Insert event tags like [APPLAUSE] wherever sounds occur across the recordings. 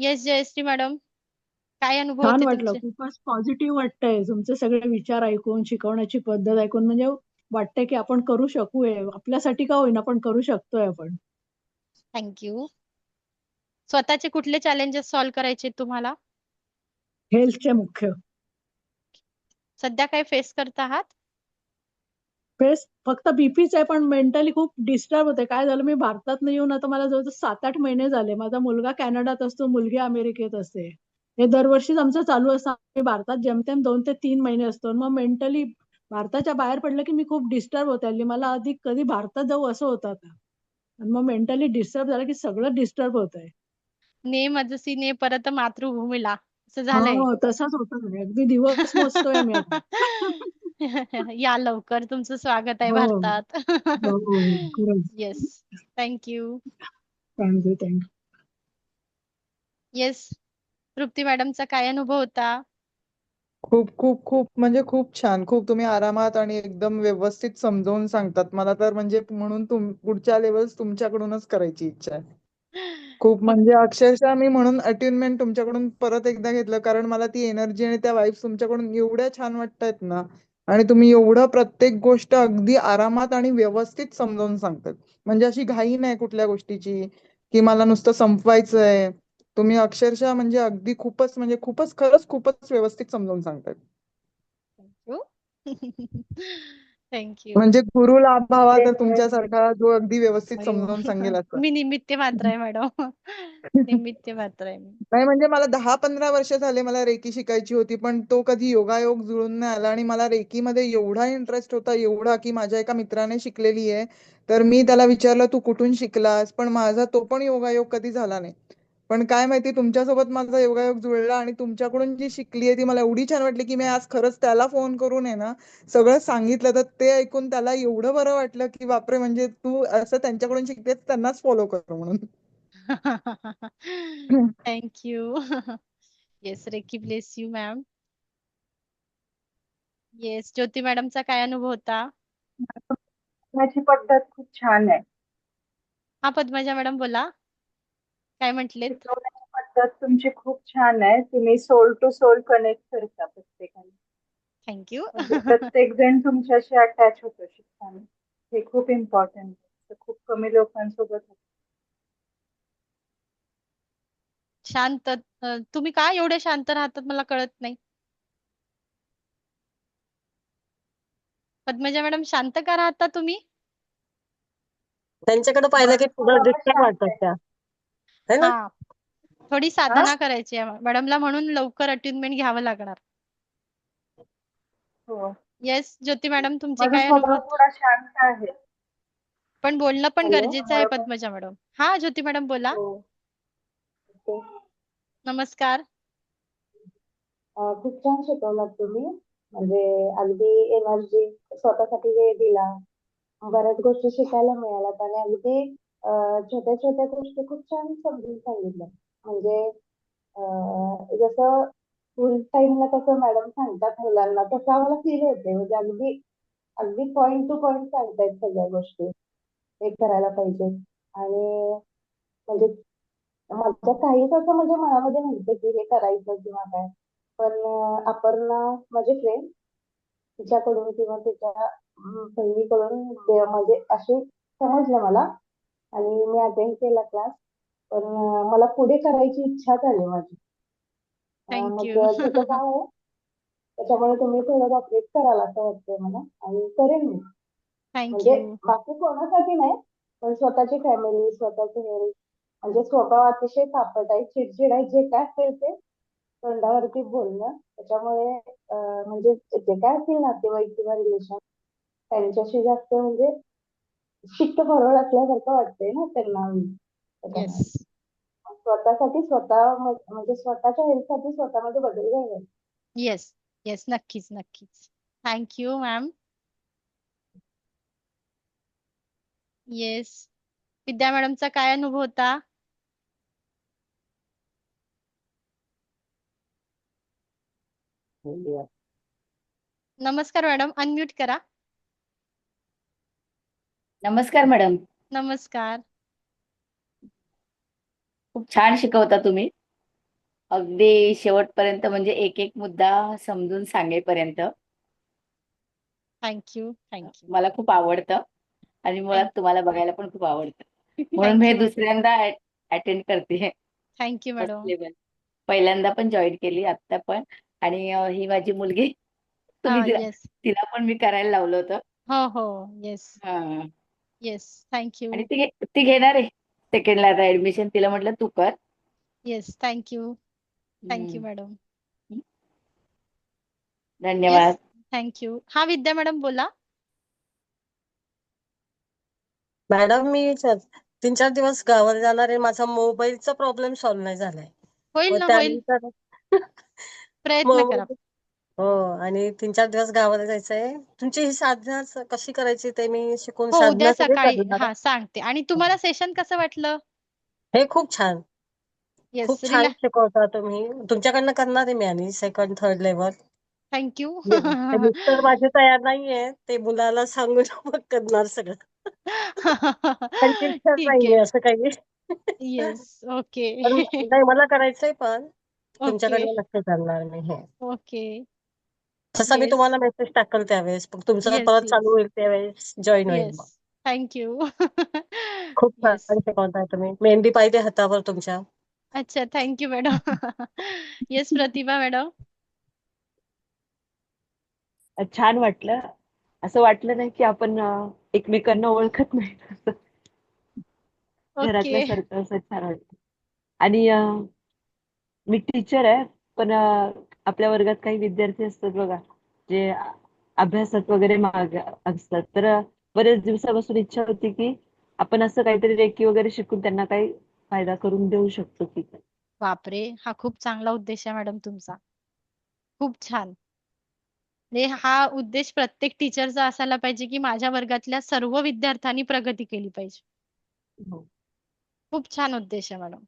Yes Jayashree madam. काय अनुभव छान वाटलं. खूपच पॉझिटिव्ह वाटतंय. तुमचे सगळे विचार ऐकून शिकवण्याची पद्धत ऐकून म्हणजे वाटतंय की आपण करू शकू हे आपल्यासाठी का होईना पण करू शकतोय आपण. थँक्यू स्वतःचे कुठले चॅलेंजेस सॉल्व्ह करायचे तुम्हाला? हेल्थचे मुख्य. सध्या काय फेस करत आहात? फेस फक्त बीपीच आहे पण मेंटली खूप डिस्टर्ब होते. काय झालं मी भारतात येऊन आता मला जवळजवळ सात आठ महिने झाले. माझा मुलगा कॅनडात असतो मुलगी अमेरिकेत असते. हे दरवर्षीच आमचं चालू असतं. आम्ही भारतात जेमतेम दोन ते तीन महिने असतो. आणि मग मेंटली भारताच्या बाहेर पडलं की मी खूप डिस्टर्ब होते. हल्ली मला आधी कधी भारतात जाऊ असं होतं आता. आणि मग मेंटली डिस्टर्ब झालं की सगळं डिस्टर्ब होत आहे ने मजसी ने परत मातृभूमीला. असं झालंय. हो तसंच होतं. अगदी दिवस मोजतोय मी [LAUGHS] [LAUGHS] या लवकर तुमचं स्वागत आहे हो. भारतात. हो हो खरंच. Yes thank you thank you thank you yes Trupti मॅडमचा काय अनुभव होता? खूप खूप खूप म्हणजे खूप छान. खूप तुम्ही आरामात आणि एकदम व्यवस्थित समजावून सांगतात. मला तर म्हणजे म्हणून तुम पुढच्या लेवल्स तुमच्याकडूनच करायची इच्छा आहे. खूप [LAUGHS] म्हणजे अक्षरशः मी म्हणून अट्युनमेंट तुमच्याकडून परत एकदा घेतलं. कारण मला ती एनर्जी आणि त्या वाईब्स तुमच्याकडून एवढ्या छान वाटतायत ना. आणि तुम्ही एवढं प्रत्येक गोष्ट अगदी आरामात आणि व्यवस्थित समजावून सांगतात. म्हणजे अशी घाई नाही कुठल्या गोष्टीची की मला नुसतं संपवायचंय. तुम्ही अक्षरशः म्हणजे अगदी खूपच म्हणजे खूपच खरंच खूपच व्यवस्थित समजावून सांगतायत [LAUGHS] म्हणजे गुरु लाभावा तर तुमच्यासारखा जो अगदी व्यवस्थित समजावून सांगेल असं. मी निमित्त मात्र आहे मॅडम. [LAUGHS] निमित्त मात्र आहे मी. नाही म्हणजे मला दहा पंधरा वर्ष झाले मला रेकी शिकायची होती पण तो कधी योगायोग जुळून नाही आला आणि मला रेकीमध्ये एवढा इंटरेस्ट होता एवढा की माझ्या एका मित्राने शिकलेली आहे. तर मी त्याला विचारलं तू कुठून शिकलास? पण माझा तो पण योगायोग कधी झाला नाही. पण काय माहिती तुमच्यासोबत माझा योगायोग जुळला आणि तुमच्याकडून जी शिकली आहे ती मला एवढी छान वाटली की मी आज खरंच त्याला फोन करून आहे ना सगळं सांगितलं. तर ते ऐकून त्याला एवढं बरं वाटलं की बापरे म्हणजे तू असं त्यांच्याकडून शिकतेस त्यांनाच फॉलो कर म्हणून. Thank you yes reiki bless you ma'am yes Jyoti मॅडमचा काय अनुभव होता? माझी पद्धत खूप छान आहे. हा पद्मजा मॅडम बोला. काय म्हटलेत? शिकवण्याची पद्धत तुमची खूप छान आहे. तुम्ही सोल टू सोल कनेक्ट करता प्रत्येकाने. थँक्यू म्हणजे प्रत्येक जण तुमच्याशी अटॅच होतो शिकताना. हे खूप इम्पॉर्टंट आहे. खूप कमी लोकांसोबत होतं. शांत अ, तुम्ही का एवढे शांत राहतात मला कळत नाही? पद्मजा मॅडम शांत का राहता तुम्ही? त्यांच्याकडे पाहिलं की थोडं डिस्टर्ब वाटतात त्या. है ना? हा. थोडी साधना करायची आहे. मॅडमला म्हणून लवकर अट्युनमेंट घ्यावं लागणार. हो. येस ज्योती मॅडम तुमचे माझा काय स्वभाव अनुभव? थोडा शांत आहे. पण बोलणं पण Hello, गरजेचं आहे आवाज- पद्मजा मॅडम. हा ज्योती मॅडम बोला. हो. ते, नमस्कार. अं, खूप छान शिकवलात तुम्ही. म्हणजे अगदी एनर्जी स्वतःसाठी वेळ दिला. बऱ्याच गोष्टी शिकायला मिळाल्यात आणि अगदी छोट्या छोट्या गोष्टी खूप छान समजून सांगितल्या. म्हणजे जसं स्कूल टाइमला कसं मॅडम सांगतात मुलांना तसं आम्हाला फील होते म्हणजे अगदी अगदी पॉइंट टू पॉइंट सांगतायत सगळ्या गोष्टी. हे करायला पाहिजे. आणि म्हणजे माझ्या काहीच असं म्हणजे मनामध्ये नव्हतं की हे करायचं किंवा काय. पण अपर्णा माझी फ्रेंड तिच्याकडून किंवा तिच्या बहिणीकडून म्हणजे अशी समजलं मला. आणि मी अटेंड केला क्लास पण मला पुढे करायची इच्छा झाली माझी. मग थँक्यू आहे त्याच्यामुळे तुम्ही थोडं ऑपरेट कराल असं वाटतंय मला आणि करेन मी. म्हणजे थँक्यू बाकी कोणासाठी नाही पण स्वतःची फॅमिली स्वतःची हेल्थ म्हणजे स्वभाव अतिशय तापट आहे चिडचिड आहे जे काय असेल ते तोंडावरती बोलणं. त्याच्यामुळे अं, म्हणजे जे काय असतील नातेवाईक किंवा रिलेशन त्यांच्याशी जास्त म्हणजे शिक्त फरवळ असल्यासारखं वाटतंय ना त्यांना. स्वतःसाठी स्वतः म्हणजे स्वतःच्या हेल्थसाठी स्वतःमध्ये बदल घ्यावे येस येस नक्कीच नक्कीच. Thank you ma'am yes Vidya मॅडमचा काय अनुभव होता? नमस्कार मॅडम अनम्यूट करा. नमस्कार मॅडम. नमस्कार. खूप छान शिकवता तुम्ही. अगदी शेवटपर्यंत म्हणजे एक एक मुद्दा समजून सांगेपर्यंत. थँक्यू थँक्यू मला खूप आवडतं आणि मुळात तुम्हाला बघायला पण खूप आवडतं. [LAUGHS] म्हणून मी. दुसऱ्यांदा अटेंड करते. थँक्यू मॅडम पहिल्यांदा पण जॉईन केली आता पण. आणि ही माझी मुलगी. तुम्ही तिला पण मी करायला लावलं होतं. हो हो येस हा. येस थँक्यू आणि ती घे- ती घेणार आहे सेकंडला आता ऍडमिशन तिला म्हटलं तू कर. Yes thank you thank you hmm. Madam धन्यवाद. थँक्यू हा विद्या मॅडम बोला. मॅडम मी तीन चार दिवस गावाला जाणार आहे. माझा मोबाईलचा प्रॉब्लेम सॉल्व्ह नाही झालाय. होईल मग ना होईल. त्यानंतर प्रयत्न करा. मोबाईल हो आणि तीन चार दिवस गावाला जायचंय. तुमची ही साधना स- कशी करायची ते मी शिकून हो उद्या साधना सकाळी हा सांगते. आणि तुम्हाला सेशन कसं वाटलं? हे खूप छान. येस खूप छान शिकवता तुम्ही. तुमच्याकडनं करणार आहे मी आणि second third level thank you mister माझे तयार नाहीये. ते मुलाला सांगून मग करणार सगळं. नाहीये असं काही. येस ओके पण नाही मला करायचंय पण. ओके तुमच्याकडनं नक्की करणार मी हे. ओके तसा मी Yes. तुम्हाला मेसेज टाकल त्यावेळेस. मग तुमचं Yes, परत yes. चालू होईल त्यावेळेस. जॉईन होईल मग. थँक्यू [LAUGHS] खूप छान. शिकवताय तुम्ही. मेहंदी पाहिजे हातावर तुमच्या. अच्छा thank you madam yes Pratibha madam छान वाटलं. असं वाटलं नाही की आपण अं, एकमेकांना ओळखत नाही. ओके घरातल्यासारखं असं छान वाटतं. आणि अं, मी टीचर आहे पण अं, आपल्या वर्गात काही विद्यार्थी असतात बघा जे अभ्यासात वगैरे माग असतात. तर बरेच दिवसापासून इच्छा होती की आपण असं काहीतरी रेकी वगैरे शिकून त्यांना काही फायदा करून देऊ शकतो की. बापरे! हा खूप चांगला उद्देश आहे मॅडम तुमचा. खूप छान. म्हणजे हा उद्देश प्रत्येक टीचरचा असायला पाहिजे की माझ्या वर्गातल्या सर्व विद्यार्थ्यांनी प्रगती केली पाहिजे. हो. खूप छान उद्देश आहे madam.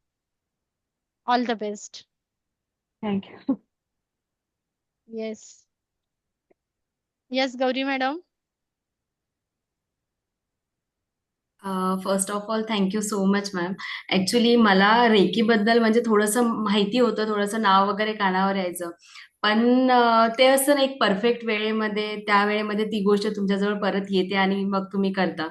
All the best. Thank you yes yes Gauri madam first of all thank you so much ma'am actually मला रेकीबद्दल म्हणजे थोडंसं माहिती होतं थोडंसं नाव वगैरे कानावर यायचं. पण ते असं ना एक परफेक्ट वेळेमध्ये त्या वेळेमध्ये ती गोष्ट तुमच्याजवळ परत येते आणि मग तुम्ही करता.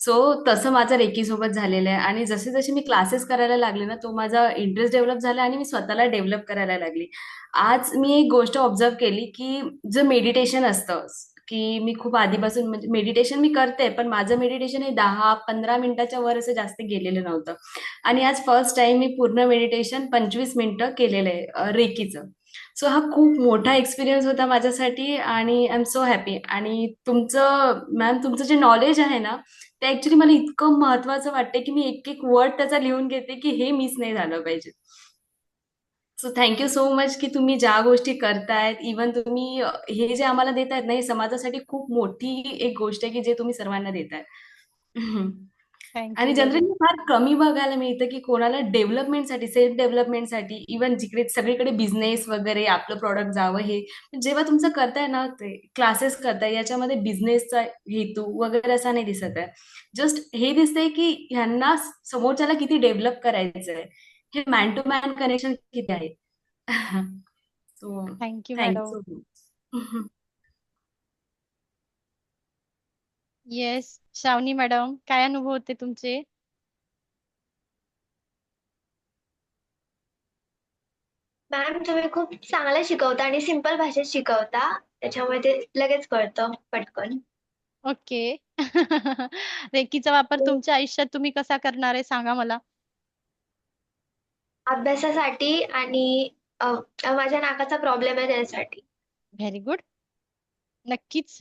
सो तसं माझं रेकीसोबत झालेलं आहे आणि जसे जसे मी क्लासेस करायला लागले ना तो माझा इंटरेस्ट डेव्हलप झाला आणि मी स्वतःला डेव्हलप करायला लागली. आज मी एक गोष्ट ऑब्झर्व केली की जे मेडिटेशन असतं की मी खूप आधीपासून म्हणजे मेडिटेशन मी करते पण माझं मेडिटेशन हे दहा पंधरा मिनिटाच्या वर असं जास्त गेलेलं नव्हतं. आणि आज फर्स्ट टाइम मी पूर्ण मेडिटेशन पंचवीस मिनिटं केलेलं आहे रेकीचं. सो हा खूप मोठा एक्सपिरियन्स होता माझ्यासाठी आणि आय एम सो हॅपी आणि तुमचं मॅम तुमचं जे नॉलेज आहे ना ते ॲक्च्युली मला इतकं महत्वाचं वाटते की मी एक एक वर्ड त्याचा लिहून घेते की हे मिस नाही झालं पाहिजे. सो थँक्यू सो मच की तुम्ही ज्या गोष्टी करतायत इवन तुम्ही हे जे आम्हाला देतायत ना हे समाजासाठी खूप मोठी एक गोष्ट आहे की जे तुम्ही सर्वांना देताय आणि थँक्यू जनरली फार कमी बघायला मिळतं की कोणाला डेव्हलपमेंटसाठी सेल्फ डेव्हलपमेंटसाठी इवन जिकडे सगळीकडे बिझनेस वगैरे आपलं प्रॉडक्ट जावं हे जेव्हा तुमचं करताय ना ते क्लासेस करताय याच्यामध्ये बिझनेसचा हेतू वगैरे असा नाही दिसत आहे. जस्ट हे दिसतंय की ह्यांना समोरच्याला किती डेव्हलप करायचं आहे हे मॅन टू मॅन कनेक्शन किती आहे. So thank you thank you madam so much yes Shravani madam काय अनुभव होते तुमचे? मॅम तुम्ही खूप चांगलं शिकवता आणि सिंपल भाषेत शिकवता. त्याच्यामुळे ते लगेच कळतं पटकन. ओके [LAUGHS] रेकीचा वापर तुमच्या आयुष्यात तुम्ही कसा करणार आहे सांगा मला. अभ्यासासाठी आणि अ, माझ्या नाकाचा प्रॉब्लेम आहे त्यासाठी. व्हेरी गुड नक्कीच.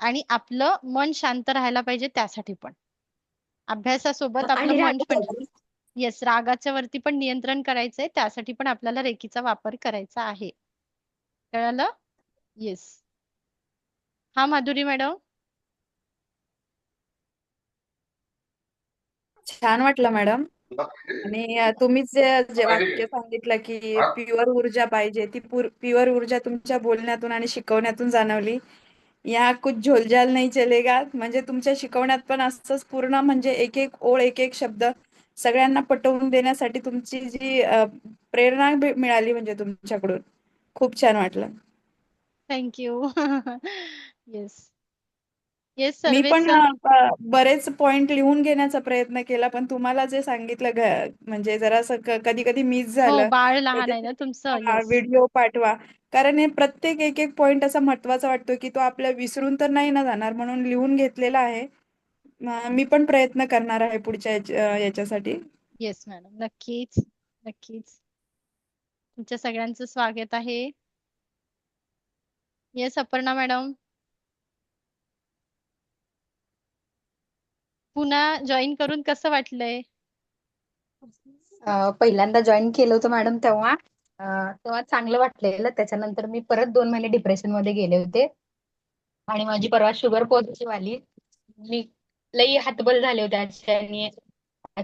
आणि आपलं मन शांत राहायला पाहिजे त्यासाठी पण. अभ्यासासोबत आपलं मन पण. येस रागाच्या वरती पण नियंत्रण करायचंय त्यासाठी पण आपल्याला रेकीचा वापर करायचा आहे. कळालं? येस हा माधुरी मॅडम. छान वाटलं मॅडम. आणि तुम्ही जे जे वाक्य सांगितलं की प्युअर ऊर्जा पाहिजे ती प्युअर ऊर्जा तुमच्या बोलण्यातून आणि शिकवण्यातून जाणवली. या कुछ झोलझाल नाही चलेगा. म्हणजे तुमच्या शिकवण्यात पण असंच पूर्ण म्हणजे एक एक ओळ एक एक शब्द सगळ्यांना पटवून देण्यासाठी तुमची जी प्रेरणा मिळाली म्हणजे तुमच्याकडून. खूप छान वाटलं. थँक्यू येस येस मी पण बरेच पॉइंट लिहून घेण्याचा प्रयत्न केला पण तुम्हाला जे सांगितलं म्हणजे जरासं कधी कधी मिस हो झालं. बाळ लहान आहे ना तुमचं. व्हिडिओ पाठवा. कारण हे प्रत्येक एक एक पॉइंट असा महत्त्वाचा वाटतो की तो आपल्या विसरून तर नाही ना जाणार म्हणून लिहून घेतलेला आहे. म- पण प्रयत्न करणार आहे पुढच्या याच्यासाठी. येस मॅडम नक्कीच. नक्कीच. तुमच्या सगळ्यांचं स्वागत आहे. Yes Aparna madam. पुन्हा जॉईन करून कसं वाटलंय? अ, पहिल्यांदा जॉईन केलं होतं मॅडम तेव्हा. तेव्हा चांगलं वाटलेलं. त्याच्यानंतर मी परत दोन महिने डिप्रेशनमध्ये गेले होते. आणि माझी परवा शुगर पॉझिटिव्ह आली. मी लई हातबल झाले होते आणि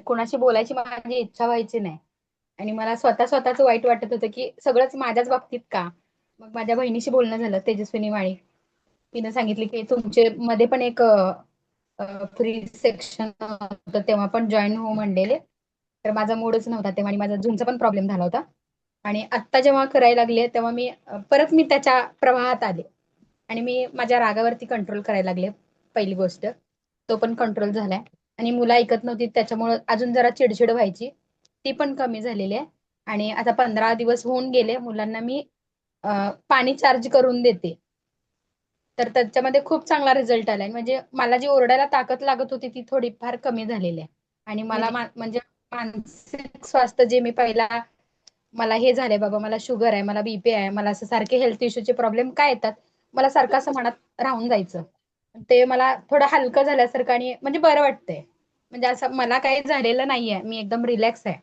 कोणाशी बोलायची माझी इच्छा व्हायची नाही. आणि मला स्वतः स्वतःच वाईट वाटत होतं की सगळंच माझ्याच बाबतीत का? मग माझ्या बहिणीशी बोलणं झालं तेजस्विनी माळी. तिने सांगितले की तुमचे मध्ये पण एक फ्री सेक्शन होतं तेव्हा पण जॉईन हो म्हणलेले. तर माझा मूडच नव्हता तेव्हा आणि माझा झूमचा पण प्रॉब्लेम झाला होता. आणि आत्ता जेव्हा करायला लागले तेव्हा मी परत मी त्याच्या प्रवाहात आले. आणि मी माझ्या रागावरती कंट्रोल करायला लागले पहिली गोष्ट. तो पण कंट्रोल झालाय. आणि मुलं ऐकत नव्हती त्याच्यामुळं अजून जरा चिडचिड व्हायची. ती पण कमी झालेली आहे. आणि आता पंधरा दिवस होऊन गेले मुलांना मी पाणी चार्ज करून देते. तर त्याच्यामध्ये खूप चांगला रिझल्ट आलाय. म्हणजे मला जी ओरडायला ताकद लागत होती ती थोडीफार कमी झालेली आहे. आणि मला मा- म्हणजे मानसिक स्वास्थ्य जे मी पहिला मला हे झालंय बाबा मला शुगर आहे मला बीपी आहे मला असं सारखे हेल्थ इश्यूचे प्रॉब्लेम काय येतात? मला सारखं असं मनात राहून जायचं. ते मला थोडं हलकं झाल्यासारखं आणि म्हणजे बरं वाटतंय. म्हणजे असं मला काही झालेलं नाहीये मी एकदम रिलॅक्स आहे.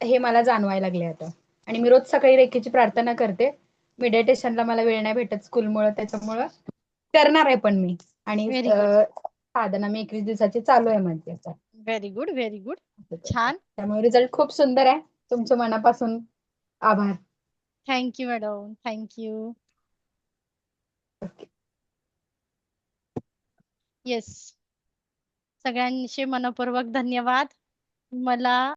हे मला जाणवायला लागले आता. आणि मी रोज सकाळी रेखीची प्रार्थना करते. मेडिटेशनला मला वेळ नाही भेटत स्कूलमुळे त्याच्यामुळं. करणार आहे पण मी. आणि साधना मी एकवीस दिवसाची चालू आहे म्हणजे. व्हेरी गुड व्हेरी गुड छान. त्यामुळे रिझल्ट खूप सुंदर आहे. तुमच्या मनापासून आभार. थँक्यू मॅडम थँक्यू येस सगळ्यांचे मनपूर्वक धन्यवाद. मला